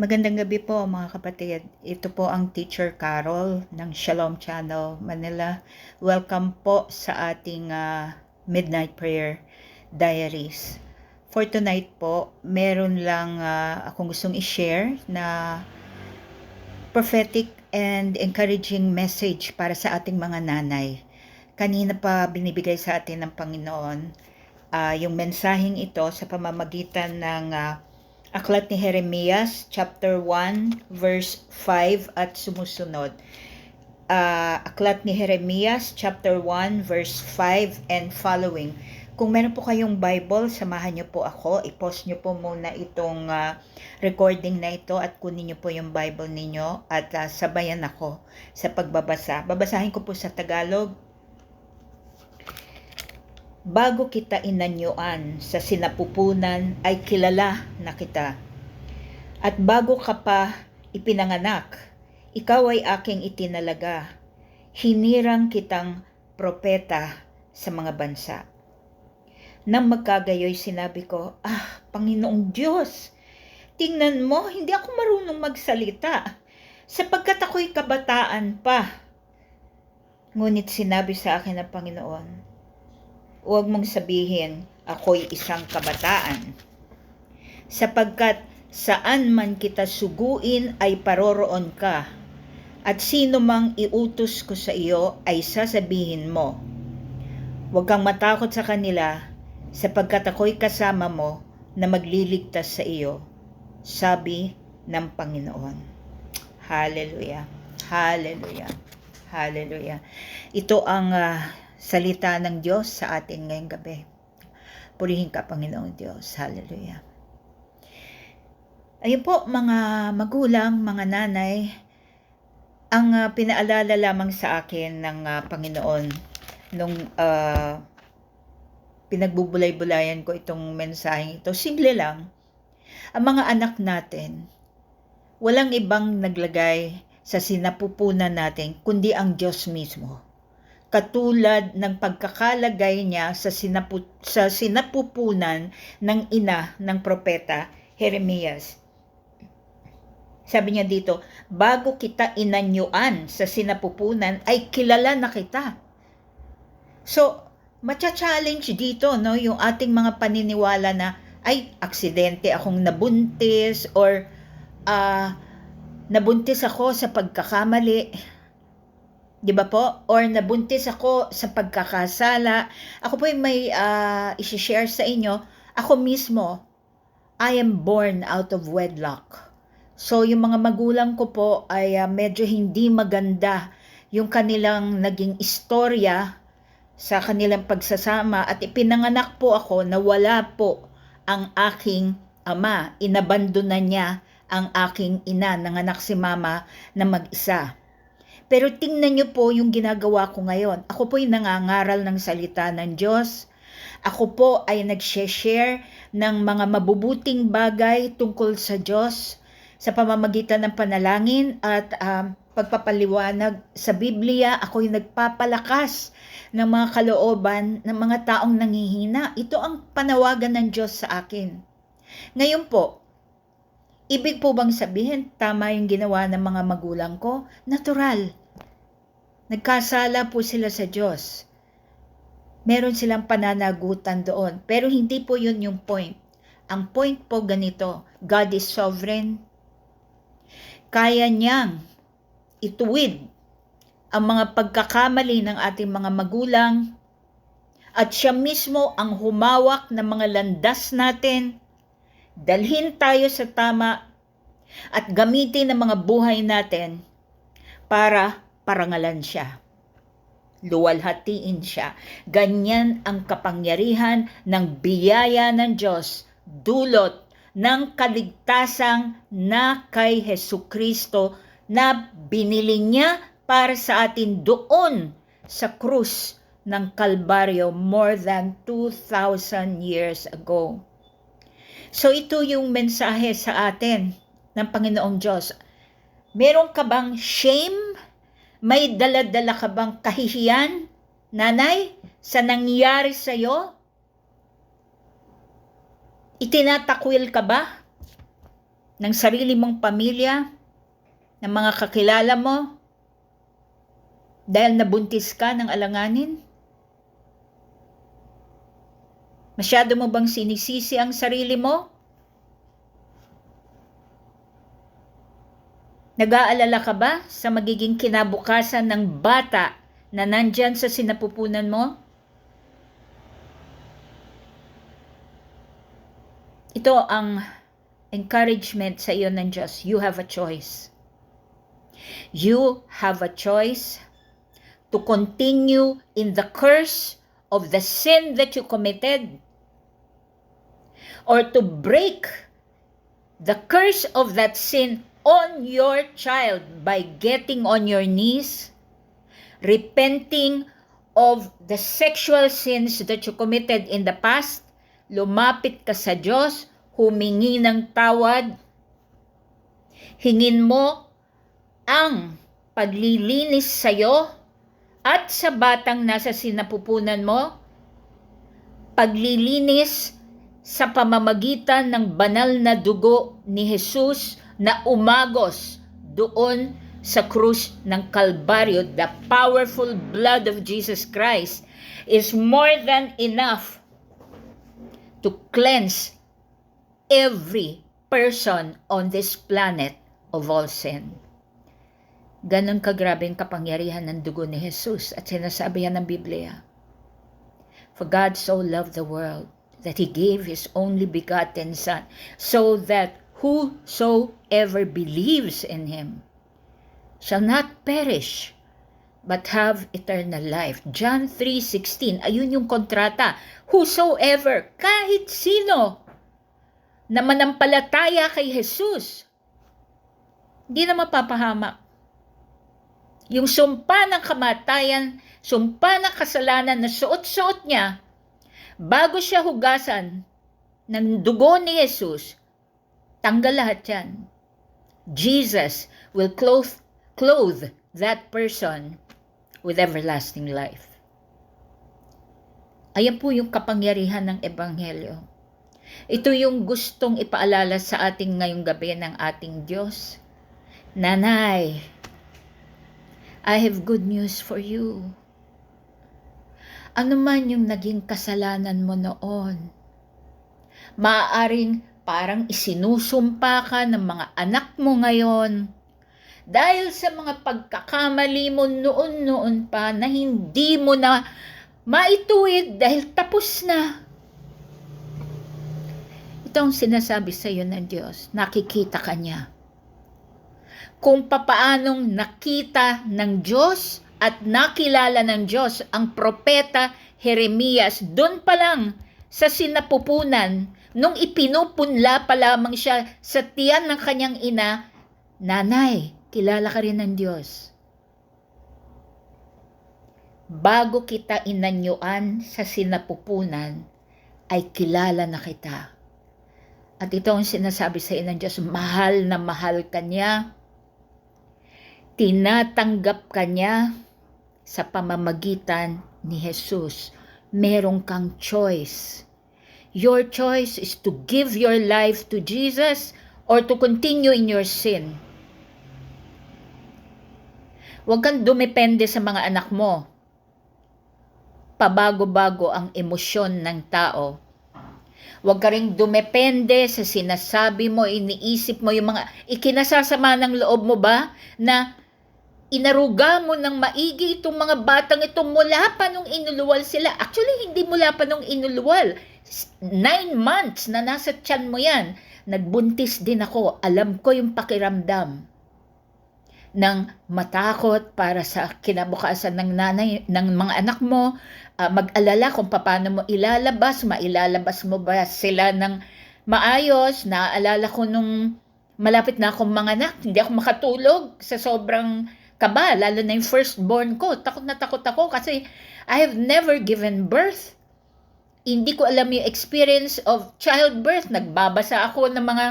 Magandang gabi po mga kapatid. Ito po ang Teacher Carol ng Shalom Channel Manila. Welcome po sa ating ah, Midnight Prayer Diaries. For tonight po, meron lang ah, akong gustong i-share na prophetic and encouraging message para sa ating mga nanay. Kanina pa binibigay sa atin ng Panginoon ah, yung mensaheng ito sa pamamagitan ng ah, Aklat ni Jeremias, chapter 1, verse 5 at sumusunod. Ah, Aklat ni Jeremias, chapter 1, verse 5 and following. Kung meron po kayong Bible, samahan niyo po ako. I-post niyo po muna itong ah, recording na ito at kunin niyo po yung Bible ninyo at ah, sabayan ako sa pagbabasa. Babasahin ko po sa Tagalog, Bago kita inanyuan sa sinapupunan ay kilala na kita. At bago ka pa ipinanganak, ikaw ay aking itinalaga. Hinirang kitang propeta sa mga bansa. Nang magkagayoy sinabi ko, Ah, Panginoong Diyos, tingnan mo, hindi ako marunong magsalita, sapagkat ako'y kabataan pa. Ngunit sinabi sa akin ng Panginoon, huwag mong sabihin, ako'y isang kabataan. Sapagkat saan man kita suguin ay paroroon ka, at sino mang iutos ko sa iyo ay sasabihin mo. Huwag kang matakot sa kanila, sapagkat ako'y kasama mo na magliligtas sa iyo, sabi ng Panginoon. Hallelujah. Hallelujah. Hallelujah. Ito ang ah, salita ng Diyos sa atin ngayong gabi. Purihin ka, Panginoong Diyos. Hallelujah. Ayun po, mga magulang, mga nanay, ang ah, pinaalala lamang sa akin ng ah, Panginoon nung ah, pinagbubulay-bulayan ko itong mensaheng ito. Simple lang. Ang mga anak natin, walang ibang naglagay sa sinapupunan natin kundi ang Diyos mismo katulad ng pagkakalagay niya sa, sinapu, sa sinapupunan ng ina ng propeta Jeremias. Sabi niya dito, bago kita inanyuan sa sinapupunan, ay kilala na kita. So, matcha-challenge dito, no, yung ating mga paniniwala na, ay, aksidente akong nabuntis, or, ah, nabuntis ako sa pagkakamali, Di ba po? Or nabuntis ako sa pagkakasala. Ako po yung may uh, isi-share sa inyo. Ako mismo, I am born out of wedlock. So yung mga magulang ko po ay uh, medyo hindi maganda yung kanilang naging istorya sa kanilang pagsasama at ipinanganak po ako na wala po ang aking ama. Inabandona niya ang aking ina, nanganak si mama na mag-isa. Pero tingnan niyo po yung ginagawa ko ngayon. Ako po yung nangangaral ng salita ng Diyos. Ako po ay nag-share ng mga mabubuting bagay tungkol sa Diyos sa pamamagitan ng panalangin at um, pagpapaliwanag sa Biblia. Ako yung nagpapalakas ng mga kalooban ng mga taong nangihina. Ito ang panawagan ng Diyos sa akin. Ngayon po, Ibig po bang sabihin, tama yung ginawa ng mga magulang ko? Natural. Nagkasala po sila sa Diyos. Meron silang pananagutan doon. Pero hindi po yun yung point. Ang point po ganito, God is sovereign. Kaya niyang ituwid ang mga pagkakamali ng ating mga magulang at siya mismo ang humawak ng mga landas natin. Dalhin tayo sa tama at gamitin ang mga buhay natin para parangalan siya. Luwalhatiin siya. Ganyan ang kapangyarihan ng biyaya ng Diyos, dulot ng kaligtasang na kay Heso Kristo na binili niya para sa atin doon sa krus ng Kalbaryo more than 2,000 years ago. So ito yung mensahe sa atin ng Panginoong Diyos. Meron ka bang shame may daladala ka bang kahihiyan, nanay, sa nangyari sa iyo? Itinatakwil ka ba? ng sarili mong pamilya, ng mga kakilala mo, dahil nabuntis ka ng alanganin? Masyado mo bang sinisisi ang sarili mo? Nag-aalala ka ba sa magiging kinabukasan ng bata na nandyan sa sinapupunan mo? Ito ang encouragement sa iyo ng Diyos. You have a choice. You have a choice to continue in the curse of the sin that you committed or to break the curse of that sin on your child by getting on your knees, repenting of the sexual sins that you committed in the past, lumapit ka sa Diyos, humingi ng tawad, hingin mo ang paglilinis sa iyo at sa batang nasa sinapupunan mo, paglilinis sa pamamagitan ng banal na dugo ni Jesus na umagos doon sa krus ng Kalbaryo, the powerful blood of Jesus Christ is more than enough to cleanse every person on this planet of all sin. Ganon kagrabing kapangyarihan ng dugo ni Jesus at sinasabi yan ng Biblia. For God so loved the world that He gave His only begotten Son, so that whosoever believes in him shall not perish but have eternal life. John 3:16. Ayun yung kontrata. Whosoever, kahit sino na manampalataya kay Jesus, hindi na mapapahamak. Yung sumpa ng kamatayan, sumpa ng kasalanan na suot-suot niya, bago siya hugasan ng dugo ni Jesus, Tanggal lahat yan. Jesus will clothe, clothe that person with everlasting life. Ayan po yung kapangyarihan ng Ebanghelyo. Ito yung gustong ipaalala sa ating ngayong gabi ng ating Diyos. Nanay, I have good news for you. Ano man yung naging kasalanan mo noon, maaaring parang isinusumpa ka ng mga anak mo ngayon dahil sa mga pagkakamali mo noon-noon pa na hindi mo na maituwid dahil tapos na. Ito ang sinasabi sa iyo ng Diyos. Nakikita ka niya. Kung papaanong nakita ng Diyos at nakilala ng Diyos ang propeta Jeremias doon pa lang sa sinapupunan nung ipinupunla pa lamang siya sa tiyan ng kanyang ina, Nanay, kilala ka rin ng Diyos. Bago kita inanyuan sa sinapupunan, ay kilala na kita. At ito ang sinasabi sa inang Diyos, mahal na mahal ka niya. Tinatanggap ka niya sa pamamagitan ni Jesus. Merong kang choice Your choice is to give your life to Jesus or to continue in your sin. Huwag kang dumepende sa mga anak mo. Pabago-bago ang emosyon ng tao. Huwag ka rin dumepende sa sinasabi mo, iniisip mo yung mga ikinasasama ng loob mo ba na inaruga mo ng maigi itong mga batang ito mula pa nung inuluwal sila. Actually, hindi mula pa nung inuluwal nine months na nasa tiyan mo yan, nagbuntis din ako. Alam ko yung pakiramdam ng matakot para sa kinabukasan ng nanay ng mga anak mo, uh, mag-alala kung paano mo ilalabas, mailalabas mo ba sila ng maayos. Naaalala ko nung malapit na akong mga anak, hindi ako makatulog sa sobrang kaba, lalo na yung firstborn ko. Takot na takot ako kasi I have never given birth hindi ko alam yung experience of childbirth. Nagbabasa ako ng mga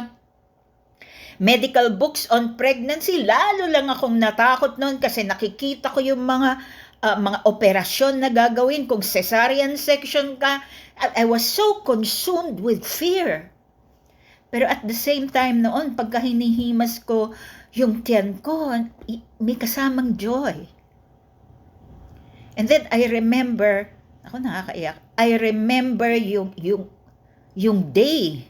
medical books on pregnancy. Lalo lang akong natakot noon kasi nakikita ko yung mga uh, mga operasyon na gagawin. Kung cesarean section ka, I, was so consumed with fear. Pero at the same time noon, pagka hinihimas ko yung tiyan ko, may kasamang joy. And then I remember, ako nakakaiyak, I remember yung, yung, yung day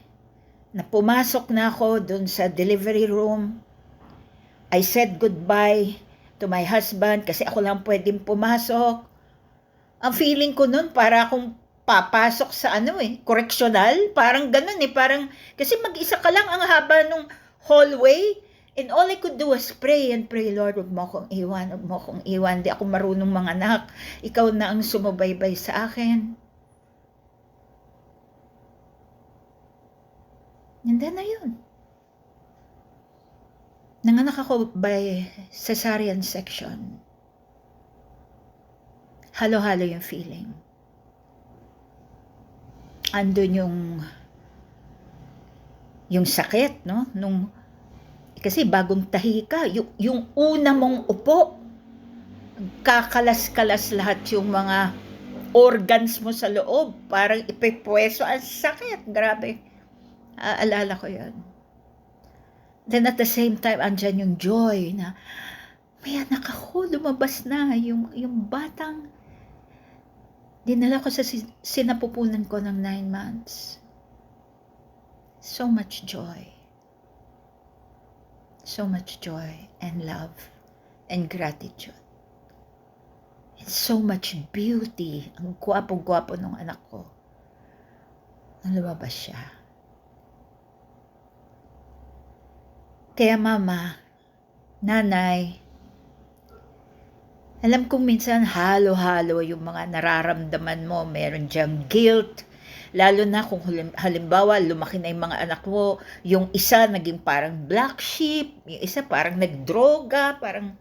na pumasok na ako dun sa delivery room. I said goodbye to my husband kasi ako lang pwedeng pumasok. Ang feeling ko nun para akong papasok sa ano eh, correctional, parang ganun eh, parang, kasi mag-isa ka lang ang haba nung hallway, and all I could do was pray and pray, Lord, huwag mo akong iwan, huwag mo akong iwan, di ako marunong mga anak, ikaw na ang sumubaybay sa akin. And then na yun. Nanganak ako by cesarean section. Halo-halo yung feeling andun yung yung sakit, no? Nung kasi bagong tahi ka, yung, yung una mong upo, kakalas-kalas lahat yung mga organs mo sa loob, parang ipipweso, ang sakit, grabe. Aalala ko yan. Then at the same time, andyan yung joy na, may anak ako, lumabas na, yung, yung batang Dinala ko sa sinapupunan ko ng nine months. So much joy. So much joy and love and gratitude. And so much beauty. Ang gwapo-gwapo ng anak ko. Nang lumabas siya. Kaya mama, nanay, alam kong minsan halo-halo yung mga nararamdaman mo. Meron diyang guilt, lalo na kung halimbawa lumaki na yung mga anak mo, yung isa naging parang black sheep, yung isa parang nagdroga, parang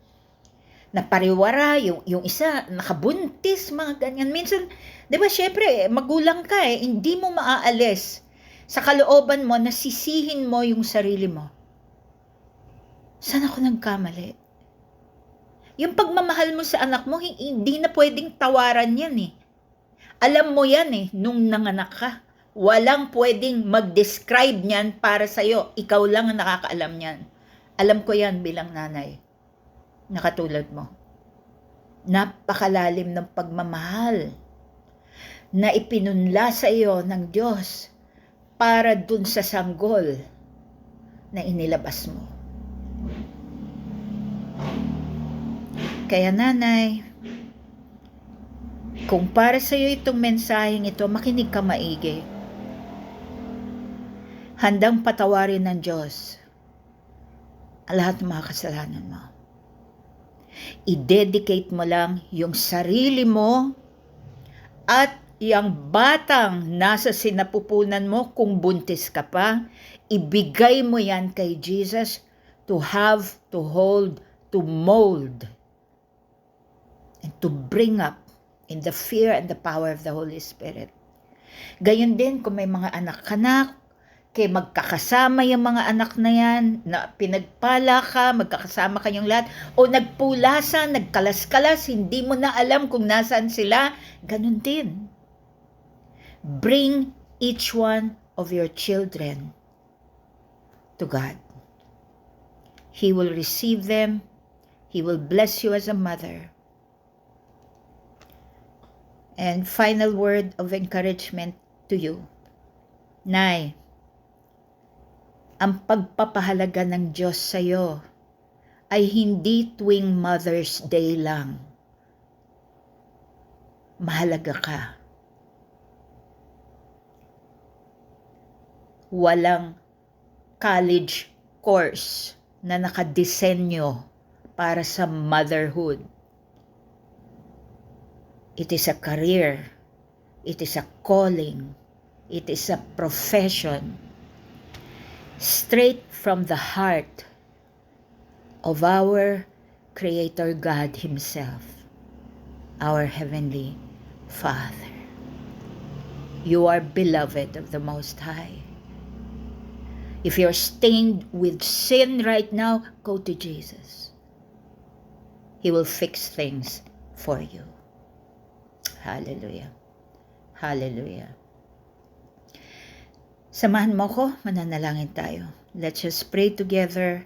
napariwara, yung, yung isa nakabuntis, mga ganyan. Minsan, di ba, syempre, magulang ka eh, hindi mo maaalis sa kalooban mo, nasisihin mo yung sarili mo. Saan ako nagkamali? Yung pagmamahal mo sa anak mo, hindi na pwedeng tawaran yan eh. Alam mo yan eh, nung nanganak ka. Walang pwedeng mag-describe niyan para sa'yo. Ikaw lang ang nakakaalam niyan. Alam ko yan bilang nanay. Nakatulad mo. Napakalalim ng pagmamahal na ipinunla sa iyo ng Diyos para dun sa sanggol na inilabas mo. Kaya nanay, kung para sa iyo itong mensaheng ito, makinig ka maigi. Handang patawarin ng Diyos ang lahat ng mga kasalanan mo. I-dedicate mo lang yung sarili mo at yung batang nasa sinapupunan mo kung buntis ka pa, ibigay mo yan kay Jesus to have, to hold, to mold and to bring up in the fear and the power of the Holy Spirit. Gayon din kung may mga anak-anak, kay magkakasama yung mga anak na yan, na pinagpala ka, magkakasama kayong lahat, o nagpulasan, nagkalas-kalas, hindi mo na alam kung nasaan sila, ganun din. Bring each one of your children to God. He will receive them. He will bless you as a mother. And final word of encouragement to you. Nay, ang pagpapahalaga ng Diyos sa iyo ay hindi tuwing Mother's Day lang. Mahalaga ka. Walang college course na nakadesenyo para sa motherhood It is a career. It is a calling. It is a profession. Straight from the heart of our Creator God Himself, our Heavenly Father. You are beloved of the Most High. If you're stained with sin right now, go to Jesus. He will fix things for you. Hallelujah. Hallelujah. Samahan mo ko, mananalangin tayo. Let's just pray together.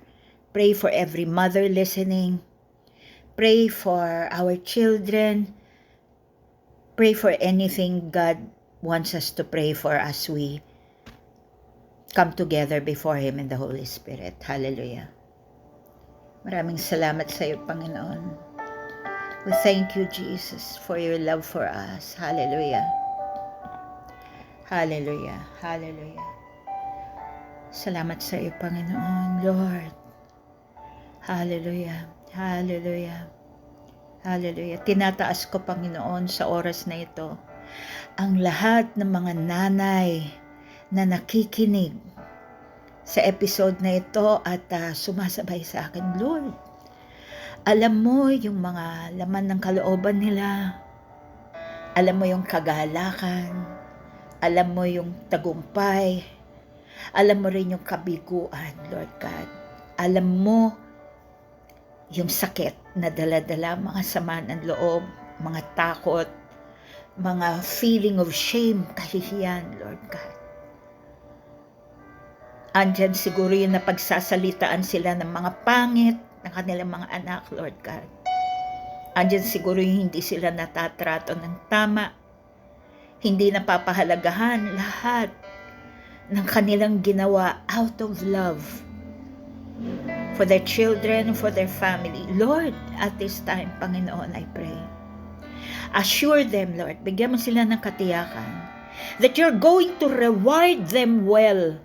Pray for every mother listening. Pray for our children. Pray for anything God wants us to pray for as we come together before Him in the Holy Spirit. Hallelujah. Maraming salamat sa iyo, Panginoon. We thank you, Jesus, for your love for us. Hallelujah. Hallelujah. Hallelujah. Salamat sa iyo, Panginoon, Lord. Hallelujah. Hallelujah. Hallelujah. Tinataas ko, Panginoon, sa oras na ito, ang lahat ng mga nanay na nakikinig sa episode na ito at uh, sumasabay sa akin, Lord. Alam mo yung mga laman ng kalooban nila. Alam mo yung kagalakan. Alam mo yung tagumpay. Alam mo rin yung kabiguan, Lord God. Alam mo yung sakit na dala-dala, mga sama ng loob, mga takot, mga feeling of shame, kahihiyan, Lord God. Andyan siguro yung napagsasalitaan sila ng mga pangit ng kanilang mga anak, Lord God. Andyan siguro yung hindi sila natatrato ng tama, hindi napapahalagahan lahat ng kanilang ginawa out of love for their children, for their family. Lord, at this time, Panginoon, I pray. Assure them, Lord, bigyan mo sila ng katiyakan that you're going to reward them well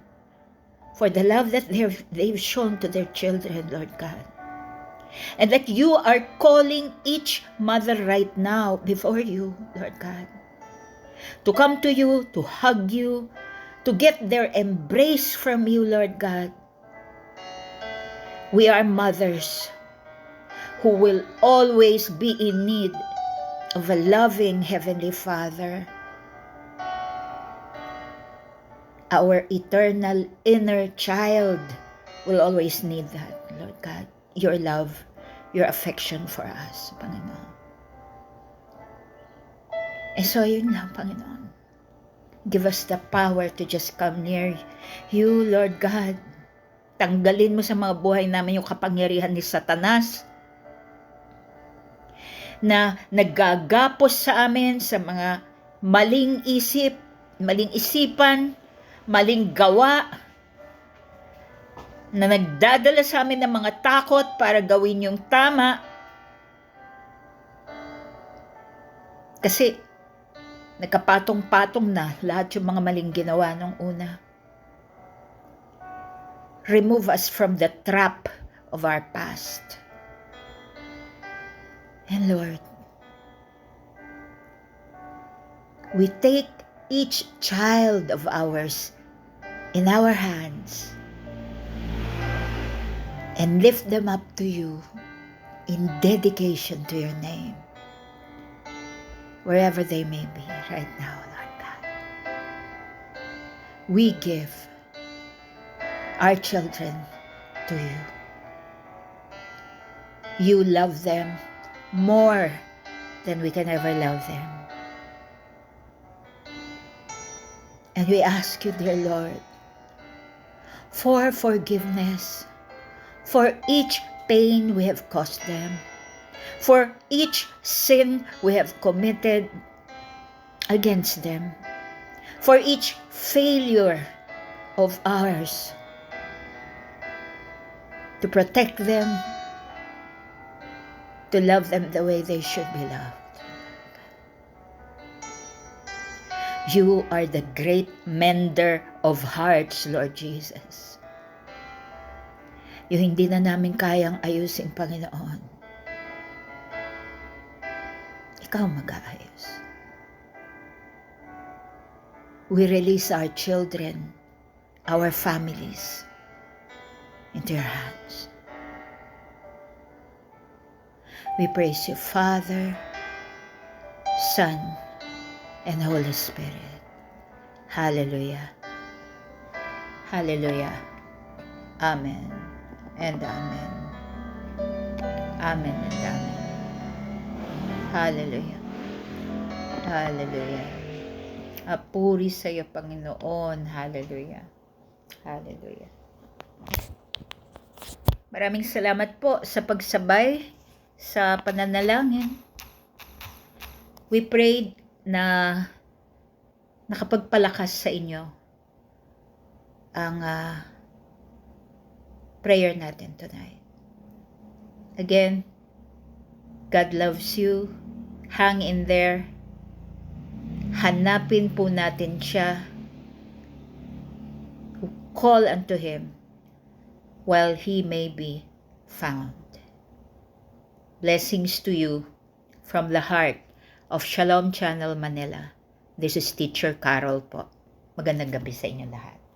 for the love that they've shown to their children, Lord God. And that you are calling each mother right now before you, Lord God, to come to you, to hug you, to get their embrace from you, Lord God. We are mothers who will always be in need of a loving Heavenly Father our eternal inner child will always need that, Lord God. Your love, your affection for us, Panginoon. And so yun lang, Panginoon. Give us the power to just come near you, Lord God. Tanggalin mo sa mga buhay namin yung kapangyarihan ni Satanas na naggagapos sa amin sa mga maling isip, maling isipan, maling gawa na nagdadala sa amin ng mga takot para gawin yung tama. Kasi nagkapatong-patong na lahat yung mga maling ginawa nung una. Remove us from the trap of our past. And Lord, we take each child of ours in our hands and lift them up to you in dedication to your name, wherever they may be right now, Lord God. We give our children to you. You love them more than we can ever love them. And we ask you, dear Lord, for forgiveness for each pain we have caused them, for each sin we have committed against them, for each failure of ours to protect them, to love them the way they should be loved. You are the great mender of hearts, Lord Jesus. Yung hindi na namin kayang ayusin, Panginoon. Ikaw mag-aayos. We release our children, our families, into your hands. We praise you, Father, Son, and Holy Spirit. Hallelujah. Hallelujah. Amen and Amen. Amen and Amen. Hallelujah. Hallelujah. Apuri sa iyo, Panginoon. Hallelujah. Hallelujah. Maraming salamat po sa pagsabay sa pananalangin. We prayed na nakapagpalakas sa inyo ang uh, prayer natin tonight. Again, God loves you. Hang in there. Hanapin po natin siya. Call unto Him while He may be found. Blessings to you from the heart of Shalom Channel Manila. This is Teacher Carol po. Magandang gabi sa inyo lahat.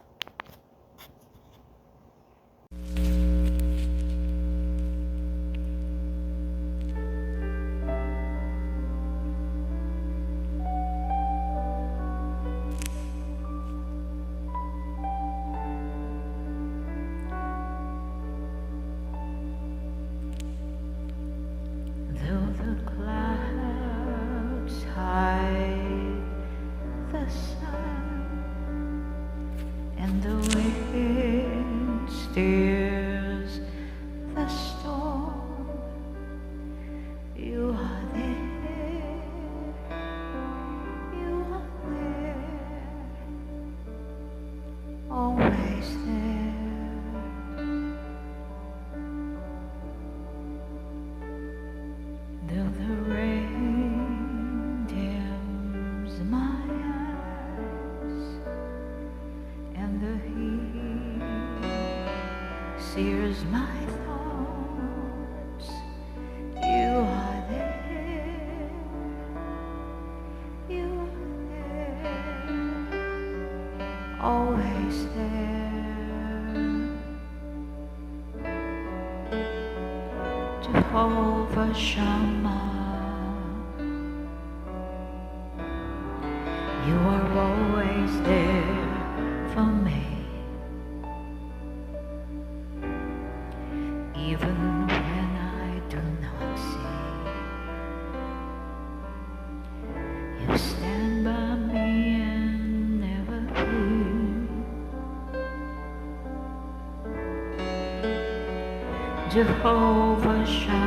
Jehovah Shalom.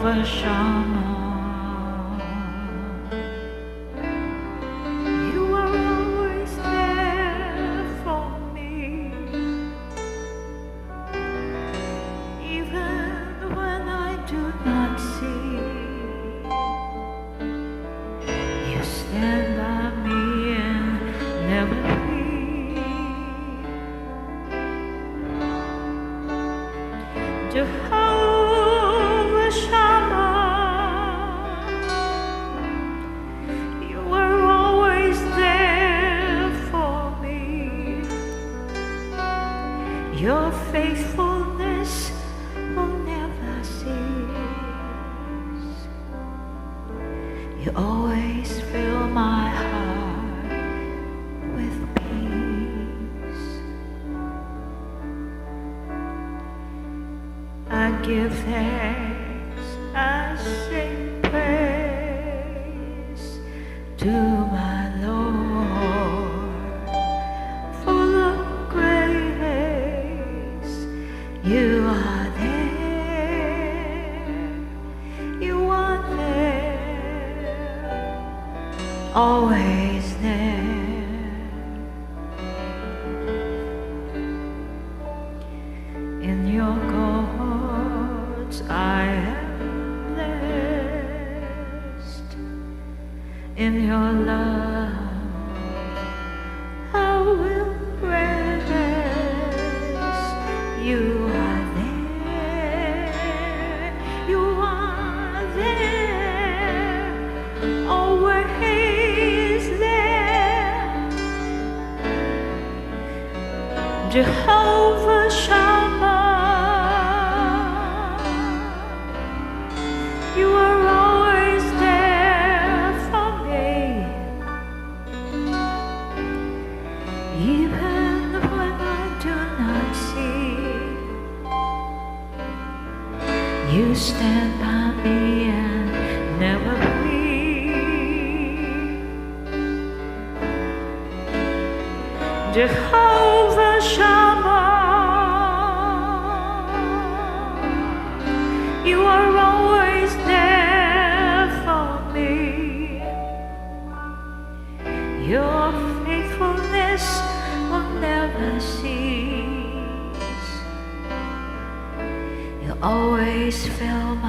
overshone. I give thanks, I sing praise to Jehovah Shalom. always fill my